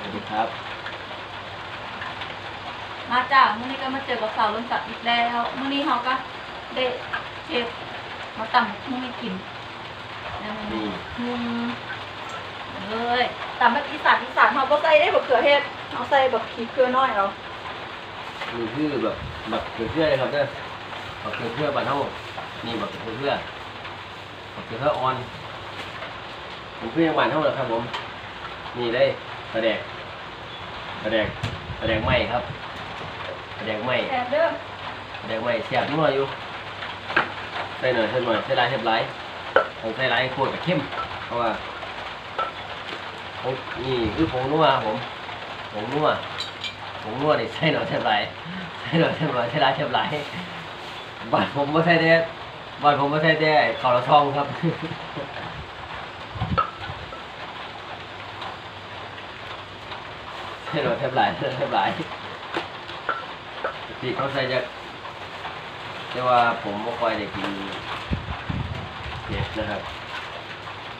สวัสดีครับ มาจากมื้อนี้ก็มาเจอกับสาวลุงศักดิ์อีกแล้วมื้อนี้เขาก็ได้เชฟมาตำมื้อนี้กินแล้วมันนี่ มุงเลยตำแบบอีสานอีสานเขาบ่ใส่ได้บักเขือเทศเขาใส่บักขี้เกลือน้อยเอานี่คือแบบแบบเกลือเพื่อเลยครับเด้อแบบเกลือเพื่อบ้านเฮานี่แบบเกลือเพื่อแบบเกลือเพื่อออนผมเพื่อยังบ้านเฮาเหรอครับผม นี่ได้ กระแดกกระแดกกระแดกไหมครับกระแดกไหมแซ่บเด้อกระแดกไหมแซ่บนัวอยู่ใส่หน่อยใส่หน่อยใส่หลายใส่หลายผมใส่หลายโคตรกับเข้มเพราะว่าผงนี่คือผงนัวครับผมผงนัวผงนัวนี่ใส่หน่อยใส่หลายใส่หน่อยใส่หลายใส่หลายใส่หลายบ้านผมไม่ใช่แต่บ้านผมไม่ใช่แต่ข้าวละทองครับ ใช่หน่อยใส่หลายใส่หลายที่เขาใส่จะแต่ว่าผมไม่ค่อยได้กินเผ็ดนะครับ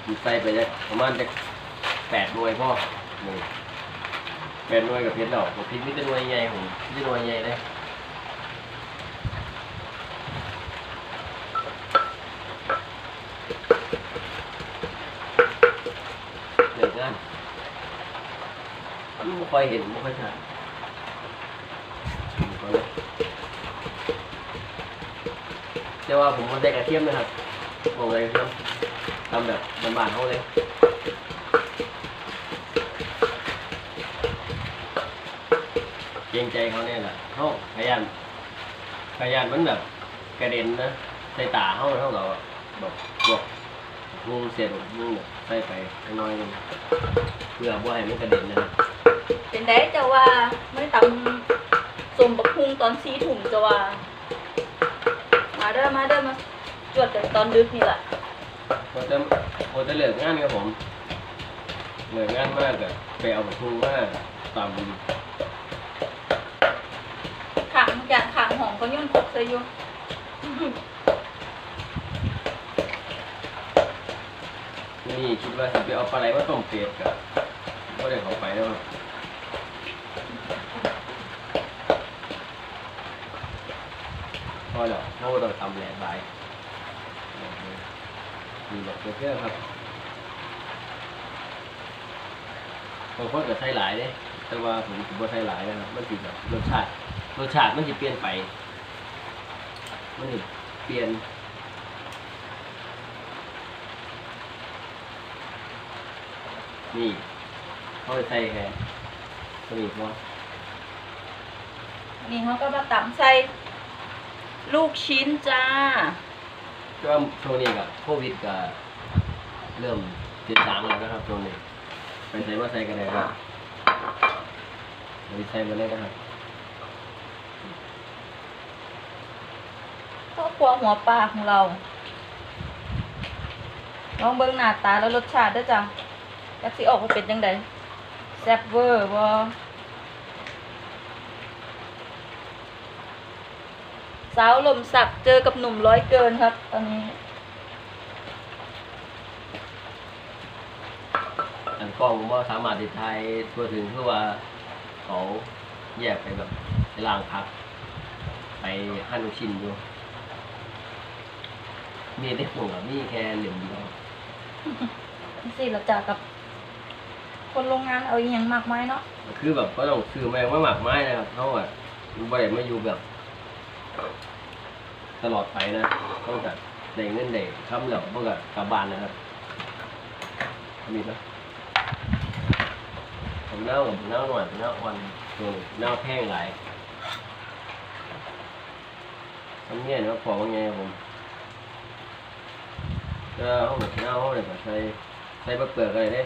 มีใส่ไปจะประมาณจะแปดหน่วยพ่อหนึ่งแปดหน่วยกับเพชรดอกผมพริกนี่จะหน่วยใหญ่ผมนี่หน่วยใหญ่เลยเดือดงานไม่ ค่อยเห็นไม่ค่อยชัดเอาเลยแต่ว่าผมมันได้กระเทียมนะครับมองเลยกระเทียมทำแบบบานๆเขาเลยเกรงใจเขาเนี่ยแหละเขาพยายามพยายามมันแบบกระเด็นนะใส่ตาเขาเท่ากับแบบพวกงูเสียดงูแบบใส่ไปน้อยนึงเพื่อบ่าให้มันกระเด็นนะครับ ได้จะว่าไม่ตำสมบักพุงตอนซีถุงจะว่า มาเด้อมาเด้อมาจวดแต่ตอนดึกนี่แหละพอจะพอจะเหลืองานครับผม เหลืองานมากอะไปเอาประทุมมากตามขังอย่างขังหองก็ย่นขกใส่อยู่นี่คิดว่าจะไปเอาปลาไหลมาต้มเป็ดกับก็ได้เขาไปแล้ว ครับพอแล้วเขาก็ต้องทำแหลกใบายมีแบบเพื่อครับบางคนก็ใส่หลายเด้แต่ว่าผมคิดว่าใส่หลายนะครับ มันสิแบบรสชาติ รสชาติมันจะเปลี่ยนไป มันจะเปลี่ยนนี่เขาไปใส่แค่ตัวนี้พออันนี้เขาก็มาตำใส่ ลูกชิ้นจ้าก็ช่วงนี้กับโควิดก็เริ่มติดตามแล้วนะครับช่วงนี้ไปใส่ว่าใส่กันได้ครับไปใส่มาเลยนะครับครอบครัวหัวปลาของเรา ลองเบิ่งหน้าตาแล้วรสชาติเด้วยจ้ะจักสิออกมาเป็นยังไงแซ่บเวอร์บ่ สาวลมสักเจอกับหนุ่มร้อยเกินครับ ตอนนี้อันกล้องผมว่าสามารถติดไทยทั่วถึงเพื่อว่าเขาแยกไปแบบไปล่างพัก ไปหั่นลูกชิ้นอยู่มีได้ห่วงกับมีแค่เหลี่ยมเดียวสิเราจากกับ คนโรงงานเอาอหย่างมากมายเนาะคือแบบก็ต้องซื้อแมงมาหมักไม้นะครับเขาอะบ่ได้มาอยู่แบบ ตลอดไปนะต้องแบบได้เงินได้คำแล้วเพื่อกกลับบ้านนะครับมีปะผมเน่าผมเน่าหน่อยผมเน่าอ่อนตัวเน่าแห้งหลายทำเนี่ยเนาะพอว่าไงผมก็ห้องแบบเน่าห้องแบบใส่ใส่บะเปลือกอะไรเด้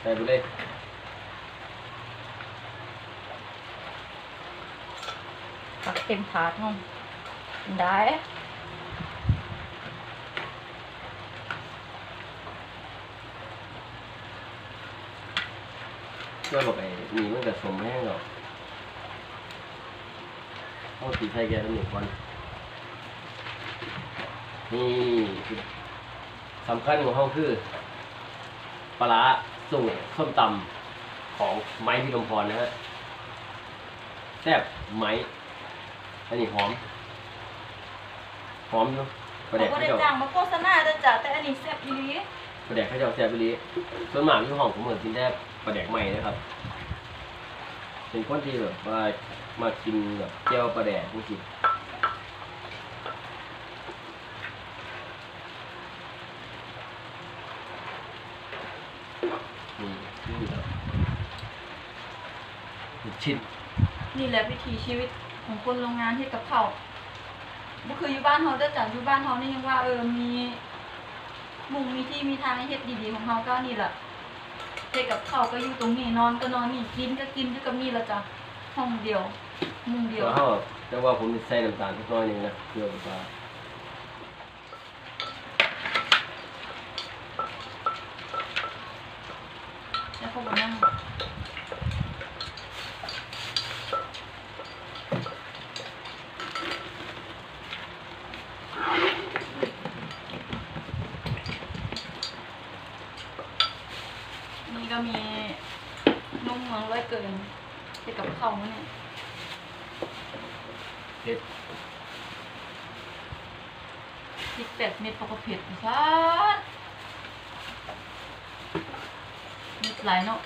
ใส่ไปเลยตักเต็มถาดห้อง ได้ก็บอกไอ้หนีมันจะสมแห้งหรอกเอาตีไทยแกน้ำหนึ่งวันนี่สำคัญของเขาคือ ปลาร้าสูตรส้มตำของไม้พิรมพรนะฮะแซ่บไม้อันนี้หอม อมเนาะประเขาเด็กก็เขาได้เจ้าจ้างมาโฆษณาเด้อจ้ะแต่อันนี้แซ่บอีหลีประเด็กเขาเจ้าแซ่บไปลีส่วนมากที่ห้องผมเหมือนกินได้ประเด็กใหม่นะครับเป็นคนที่แบบว่ามากินแบบเจียวประเด็กจริงๆนี่นี่ครับลูกชิ้น นี่แหละวิถีชีวิตของคนโรงงานเฮ็ดกับข้าว บ่คืออยู่บ้านเฮาเด้อจ้ะอยู่บ้านเฮานี่ยังว่าเออมีมุงมีที่มีทางให้เฮ็ดดีๆของเฮาก็นี่ล่ะเฮ็ดกับข้าวก็อยู่ตรงนี้นอนก็นอนนี่กินก็กินอยู่กับนี่ล่ะจ้ะห้องเดียว มุงเดียว แล้วเขาแต่ว่าผมใส่น้ำตาลสักหน้อยหนึงนะเพื่อแบบว่า แล้วเขาบอกนั่งนี่ ก็มีนุ่มเมืองร้อยเกินเกี่ยวกับเขาเนี่ยเผ็ดพริกแปดเม็ดเขาก็เผ็ดซะเม็ดหลายเนาะ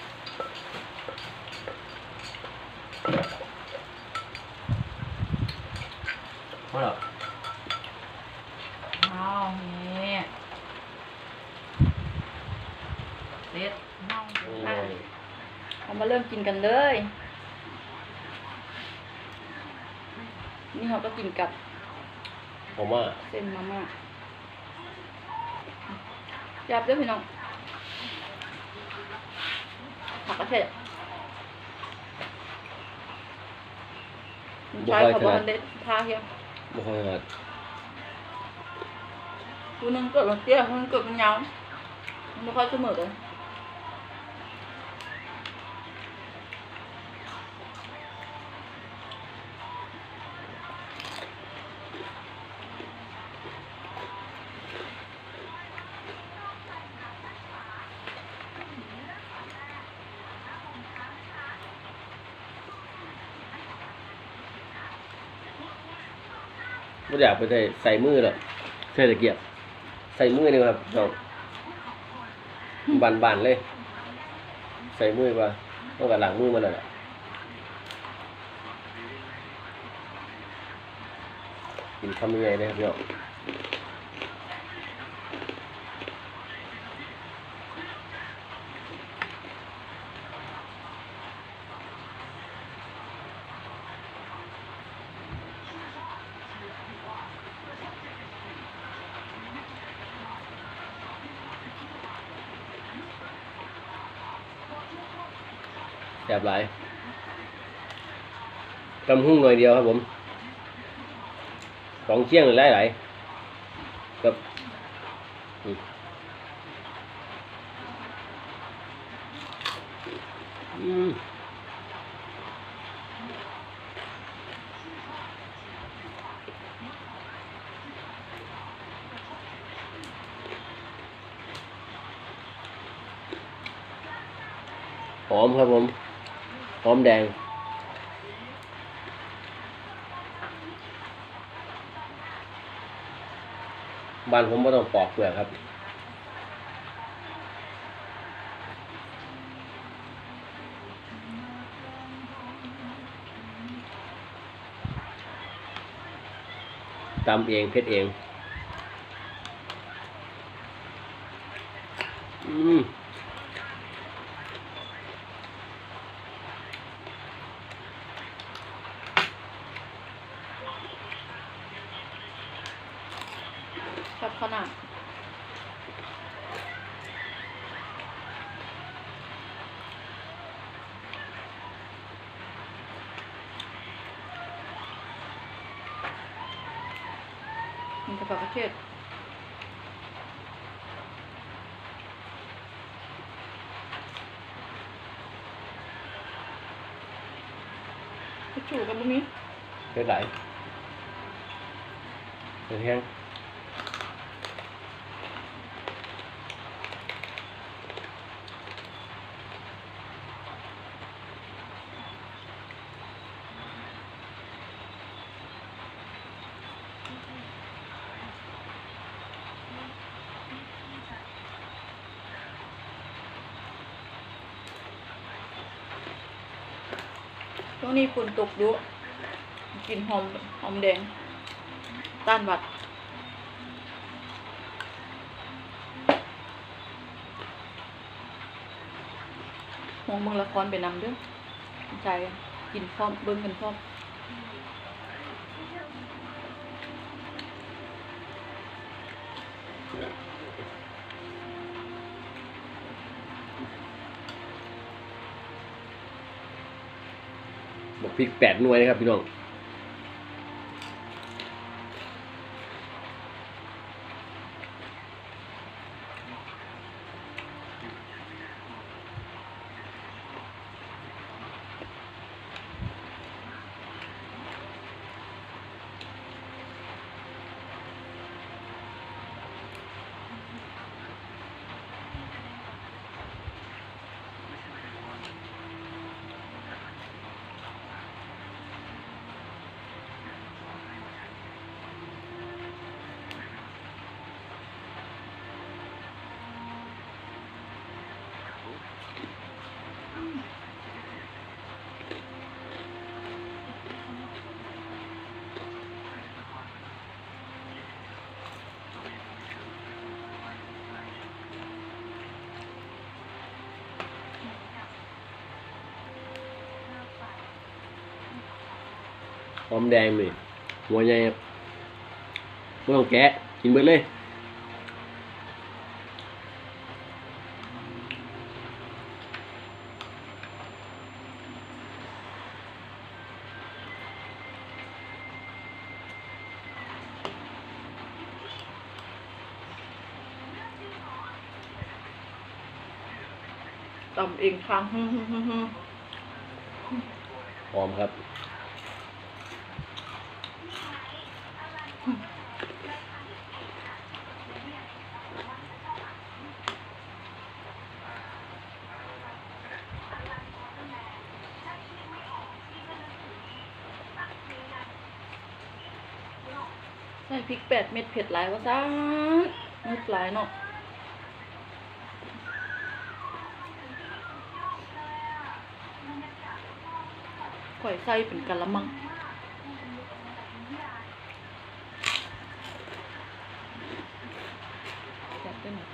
เพราะเรา ว้าวนี่ เด็ดเน่าโอ้มากยเอามาเริ่มกินกันเลย นี่เราก็กินกับผมว่าเส้นมาม่าจับด้วยพี่น้องผักกระเทียมใช้เขาบอกมันเด็ดทาเฮียไม่ค่อยหัดกูนึงเกิดมันเตี้ยกูนึงเกิดมันยาวมันไม่ค่อยเสมอเลย อยากไปใส่ใส่มือหรอกใส่ตะเกียบ ใส่มือนี่ครับจบบันๆเลย ใส่มือว่าต้องกับหลังมือมันน่ะกินคำยังไงนะครับพี่น้อง แสบหลายกำหุ้งหน่อยเดียวครับผม ของเชียงหลายหลายกับหอมครับผม หอมแดง บ้านผมไม่ต้องปอกเปลือกครับตำเองเพชรเอง อืม ชอบ ขนาดมันกับผักกระเทียมกระจูกันบ่มีเพชรไหลเพชรแห้ง วงนี้ฝนตกเยอะกลินหอมหอมแดง ต้านหวัดมองเมืองละครไปนำเด้อใจกินพร้อมเบิ้งกันพร้อม พริกแปดหน่วยนะครับพี่น้อง หอมแดงนี่หัวใหญ่ครับไม่ต้องแกะกินเบิดเลยตำเองทางฮึ่มฮึ่มฮึ่มฮึ่มหอมครับ พริกแปดเม็ดเผ็ดหลายวะซ่าเม็ดหลายเนาะข่อยใส่เป็นกะละมังแซ่บเด้อนี่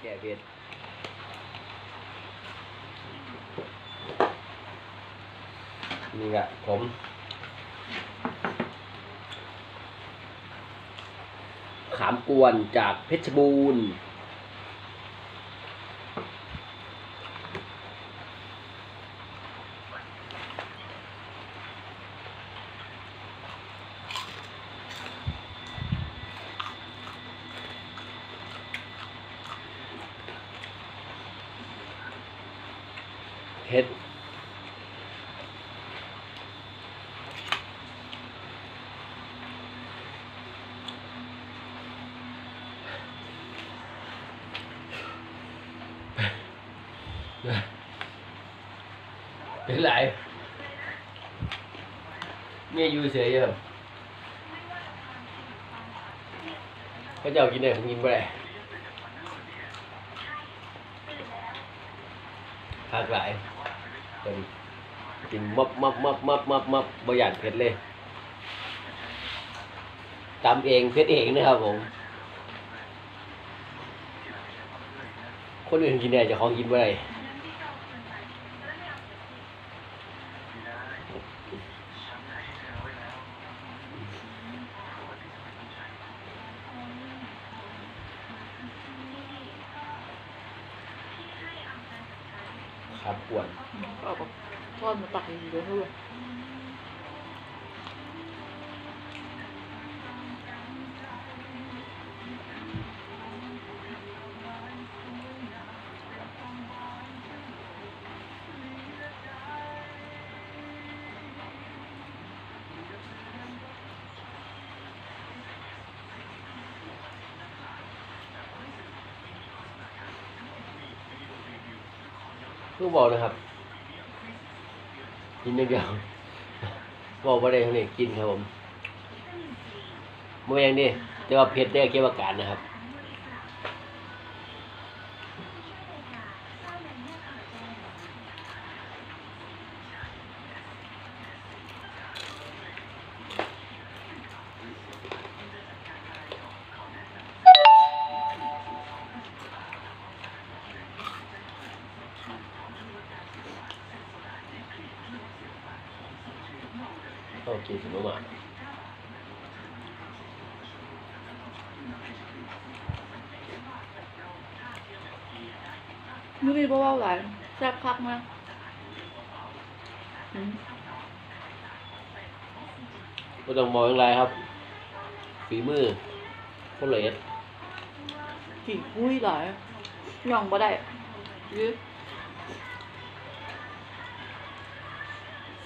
แกะเผ็ด นี่ก็ผมขามกวนจากเพชรบูรณ์เผ็ด เป็นไรเมียอยู่เฉยครับ เขาจะเอากินได้ผมกินไม่ได้หากหลายเป็นกินมับมับมับมับมับมับบหยานเผ็ดเลยตำเองเผ็ดเองนะครับผม คนอื่นกินได้จะของกินไปเลย ครับปวดเอาแบบทอดมาตักเยอะๆเลย คือบอกนะครับ กินอย่างเดียวบอกว่าได้เท่านี้กินครับผมโมยังนี่แต่ว่าเผ็ดได้เก็บอาการนะครับ ต้องกินสมมติมื้อนี้บ่เว้าหลายแซ่บคักมากอืมไม่ต้องมองอย่างไรครับ ฝีมือคนละเอียดขี้คุยหลายย่องบ่ได้ยื้อ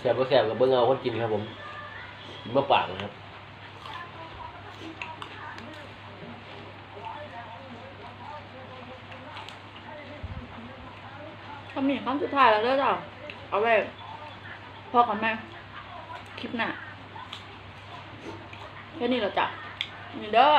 แสบก็แสบกับเบิ้งเอาคนกินครับผม มะปางนะครับคำนี้คำสุดท้ายแล้วเด้อจ้ะเอาไว้พอกันแม่คลิปหน้าแค่นี้เราจ้ะนี่เด้อ